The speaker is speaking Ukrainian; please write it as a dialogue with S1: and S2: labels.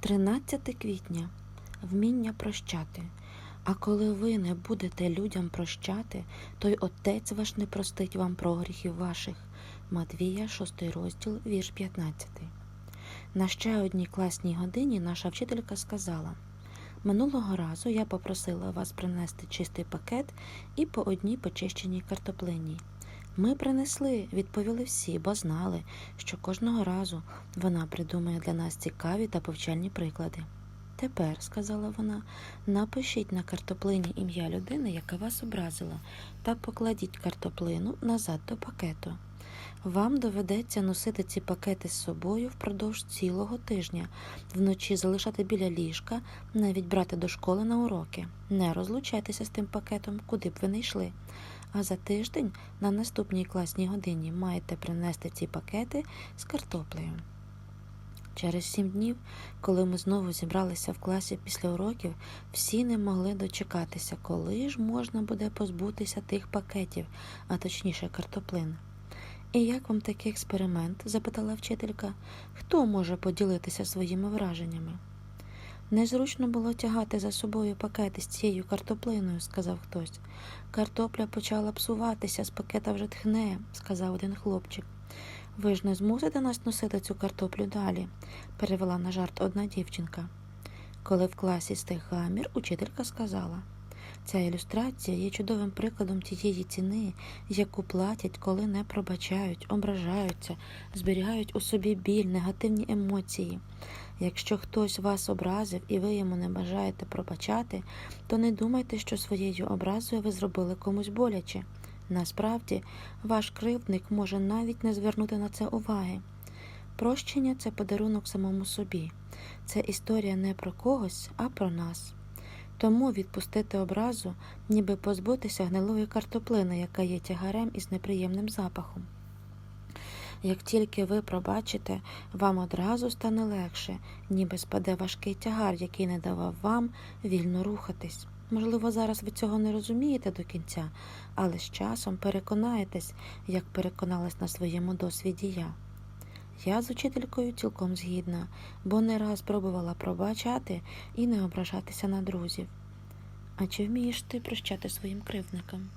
S1: 13 квітня вміння прощати. А коли ви не будете людям прощати, то й Отець ваш не простить вам прогріхів ваших. Матвія, 6 розділ, вірш 15. На ще одній класній годині наша вчителька сказала: Минулого разу я попросила вас принести чистий пакет і по одній почищеній картоплині. Ми принесли, відповіли всі, бо знали, що кожного разу вона придумає для нас цікаві та повчальні приклади. Тепер, сказала вона, напишіть на картоплині ім'я людини, яка вас образила, та покладіть картоплину назад до пакету. Вам доведеться носити ці пакети з собою впродовж цілого тижня, вночі залишати біля ліжка, навіть брати до школи на уроки. Не розлучайтеся з тим пакетом, куди б ви не йшли. А за тиждень на наступній класній годині маєте принести ці пакети з картоплею. Через сім днів, коли ми знову зібралися в класі після уроків, всі не могли дочекатися, коли ж можна буде позбутися тих пакетів, а точніше картоплин. І як вам такий експеримент? запитала вчителька. Хто може поділитися своїми враженнями? Незручно було тягати за собою пакети з цією картоплиною, сказав хтось. Картопля почала псуватися, з пакета вже тхне, сказав один хлопчик. Ви ж не змусите нас носити цю картоплю далі, перевела на жарт одна дівчинка. Коли в класі стих гамір, учителька сказала. Ця ілюстрація є чудовим прикладом тієї ціни, яку платять, коли не пробачають, ображаються, зберігають у собі біль, негативні емоції. Якщо хтось вас образив і ви йому не бажаєте пробачати, то не думайте, що своєю образою ви зробили комусь боляче. Насправді, ваш кривдник може навіть не звернути на це уваги. Прощення це подарунок самому собі. Це історія не про когось, а про нас. Тому відпустити образу, ніби позбутися гнилої картоплини, яка є тягарем із неприємним запахом. Як тільки ви пробачите, вам одразу стане легше, ніби спаде важкий тягар, який не давав вам вільно рухатись. Можливо, зараз ви цього не розумієте до кінця, але з часом переконаєтесь, як переконалась на своєму досвіді я. Я з учителькою цілком згідна, бо не раз пробувала пробачати і не ображатися на друзів. А чи вмієш ти прощати своїм кривдникам?